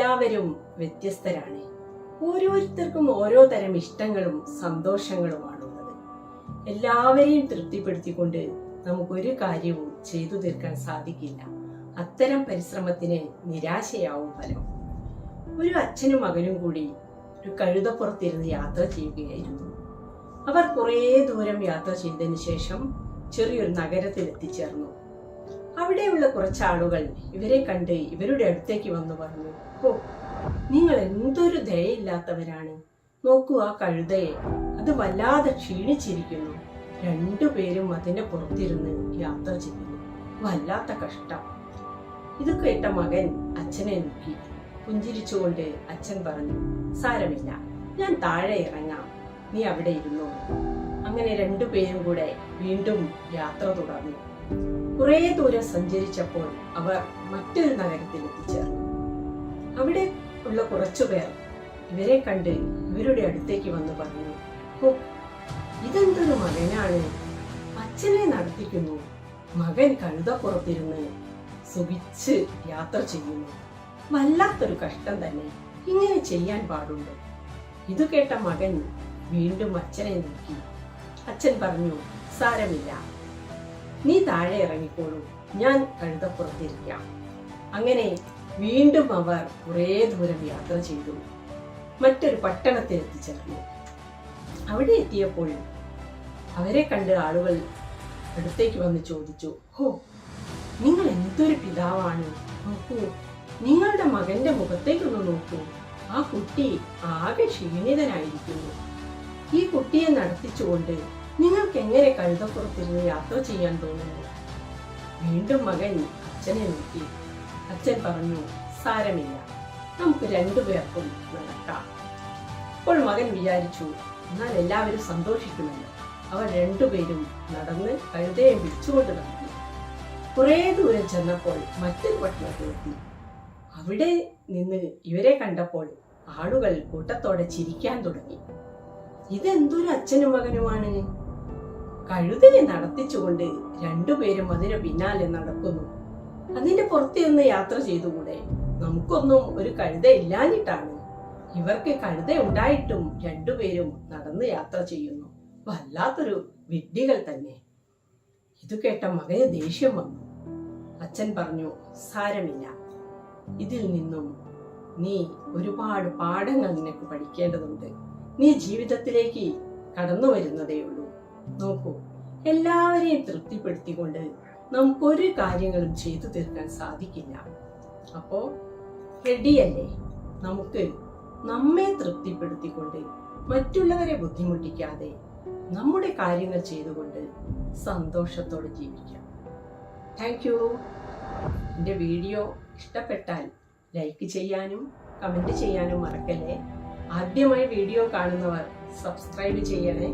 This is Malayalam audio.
എല്ലാവരും വ്യത്യസ്തരാണ്. ഓരോരുത്തർക്കും ഓരോ തരം ഇഷ്ടങ്ങളും സന്തോഷങ്ങളുമാണുള്ളത്. എല്ലാവരെയും തൃപ്തിപ്പെടുത്തിക്കൊണ്ട് നമുക്കൊരു കാര്യവും ചെയ്തു തീർക്കാൻ സാധിക്കില്ല. അത്തരം പരിശ്രമത്തിന് നിരാശയാവും ഫലം. ഒരു അച്ഛനും മകനും കൂടി ഒരു കഴുതപ്പുറത്തിരുന്ന് യാത്ര ചെയ്യുകയായിരുന്നു. അവർ കുറേ ദൂരം യാത്ര ചെയ്തതിനു ശേഷം ചെറിയൊരു നഗരത്തിൽ എത്തിച്ചേർന്നു അവിടെയുള്ള കുറച്ച് ആളുകൾ ഇവരെ കണ്ട് ഇവരുടെ അടുത്തേക്ക് വന്നു പറഞ്ഞു ഓ നിങ്ങൾ എന്തൊരു ദയയില്ലാത്തവരാണ്. നോക്കൂ ആ കഴുതയെ. അത് വല്ലാതെ ക്ഷീണിച്ചിരിക്കുന്നു. രണ്ടുപേരും അതിന്റെ പുറത്തിരുന്ന് യാത്ര ചെയ്യുന്നു. വല്ലാത്ത കഷ്ടം. ഇത് കേട്ട മകൻ അച്ഛനെ നോക്കി. പുഞ്ചിരിച്ചുകൊണ്ട് അച്ഛൻ പറഞ്ഞു സാരമില്ല ഞാൻ താഴെ ഇറങ്ങാം. നീ അവിടെ ഇരുന്നു അങ്ങനെ രണ്ടുപേരും കൂടെ വീണ്ടും യാത്ര തുടർന്നു. കുറേ ദൂരം സഞ്ചരിച്ചപ്പോൾ അവർ മറ്റൊരു നഗരത്തിൽ എത്തിച്ചേർന്നു. അവിടെ ഉള്ള കുറച്ചുപേർ ഇവരെ കണ്ട് ഇവരുടെ അടുത്തേക്ക് വന്ന് പറഞ്ഞു ഓ ഇതെന്തൊരു മകനാണ്? അച്ഛനെ നടത്തിക്കുന്നു. മകൻ കഴുതപ്പുറത്തിരുന്ന് സുഖിച്ച് യാത്ര ചെയ്യുന്നു. വല്ലാത്തൊരു കഷ്ടം തന്നെ. ഇങ്ങനെ ചെയ്യാൻ പാടുണ്ട്. ഇത് കേട്ട മകൻ വീണ്ടും അച്ഛനെ നോക്കി. അച്ഛൻ പറഞ്ഞു സാരമില്ല. നീ താഴെ ഇറങ്ങിക്കോളൂ. ഞാൻ കഴുതപ്പുറത്തിരിക്കാം. അങ്ങനെ വീണ്ടും അവർ കുറേ ദൂരം യാത്ര ചെയ്തു. മറ്റൊരു പട്ടണത്തിൽ എത്തിച്ചേർന്നു. അവിടെ എത്തിയപ്പോൾ അവരെ കണ്ട് ആളുകൾ അടുത്തേക്ക് വന്ന് ചോദിച്ചു ഹോ നിങ്ങൾ എന്തൊരു പിതാവാണ്? നോക്കൂ നിങ്ങളുടെ മകന്റെ മുഖത്തേക്കൊന്ന് നോക്കൂ. ആ കുട്ടി ആകെ ക്ഷീണിതനായിരിക്കുന്നു. ഈ കുട്ടിയെ നടത്തിച്ചുകൊണ്ട് നിങ്ങൾക്ക് എങ്ങനെ കഴുതപ്പുറത്തിരുന്ന് യാത്ര ചെയ്യാൻ തോന്നുന്നു? വീണ്ടും മകൻ അച്ഛനെ നോക്കി. അച്ഛൻ പറഞ്ഞു സാരമില്ല. നമുക്ക് രണ്ടുപേർക്കും നടക്കാം. അപ്പോൾ മകൻ വിചാരിച്ചു എന്നാൽ എല്ലാവരും സന്തോഷിക്കുമെന്ന് അവർ രണ്ടുപേരും നടന്ന് കഴുതയെ വിളിച്ചുകൊണ്ട് നടന്നു. കുറേ ദൂരം ചെന്നപ്പോൾ മറ്റൊരു പട്ടണത്തിലെത്തി അവിടെ നിന്ന് ഇവരെ കണ്ടപ്പോൾ ആളുകൾ കൂട്ടത്തോടെ ചിരിക്കാൻ തുടങ്ങി. ഇതെന്തൊരു അച്ഛനും മകനുമാണ്? കഴുതയെ നടത്തിച്ചുകൊണ്ട് രണ്ടുപേരും അതിന് പിന്നാലെ നടക്കുന്നു. അതിന്റെ പുറത്ത് നിന്ന് യാത്ര ചെയ്തുകൂടെ? നമുക്കൊന്നും ഒരു കഴുത ഇല്ലാഞ്ഞിട്ടാണ്. ഇവർക്ക് കഴുത ഉണ്ടായിട്ടും രണ്ടുപേരും നടന്ന് യാത്ര ചെയ്യുന്നു. വല്ലാത്തൊരു വിഡ്ഢികൾ തന്നെ. ഇത് കേട്ട മകന് ദേഷ്യം വന്നു. അച്ഛൻ പറഞ്ഞു സാരമില്ല. ഇതിൽ നിന്നും നീ ഒരുപാട് പാഠങ്ങൾ നിനക്ക് പഠിക്കേണ്ടതുണ്ട്. നീ ജീവിതത്തിലേക്ക് കടന്നു വരുന്നതേ ഉള്ളൂ. നോക്കൂ. എല്ലാവരെയും തൃപ്തിപ്പെടുത്തിക്കൊണ്ട് നമുക്കൊരു കാര്യങ്ങളും ചെയ്തു തീർക്കാൻ സാധിക്കില്ല. അപ്പോ റെഡിയല്ലേ നമുക്ക് നമ്മെ തൃപ്തിപ്പെടുത്തിക്കൊണ്ട് മറ്റുള്ളവരെ ബുദ്ധിമുട്ടിക്കാതെ നമ്മുടെ കാര്യങ്ങൾ ചെയ്തുകൊണ്ട് സന്തോഷത്തോടെ ജീവിക്കാം. താങ്ക് യു എന്റെ വീഡിയോ ഇഷ്ടപ്പെട്ടാൽ ലൈക്ക് ചെയ്യാനും കമന്റ് ചെയ്യാനും മറക്കല്ലേ. ആദ്യമായി വീഡിയോ കാണുന്നവർ സബ്സ്ക്രൈബ് ചെയ്യണേ.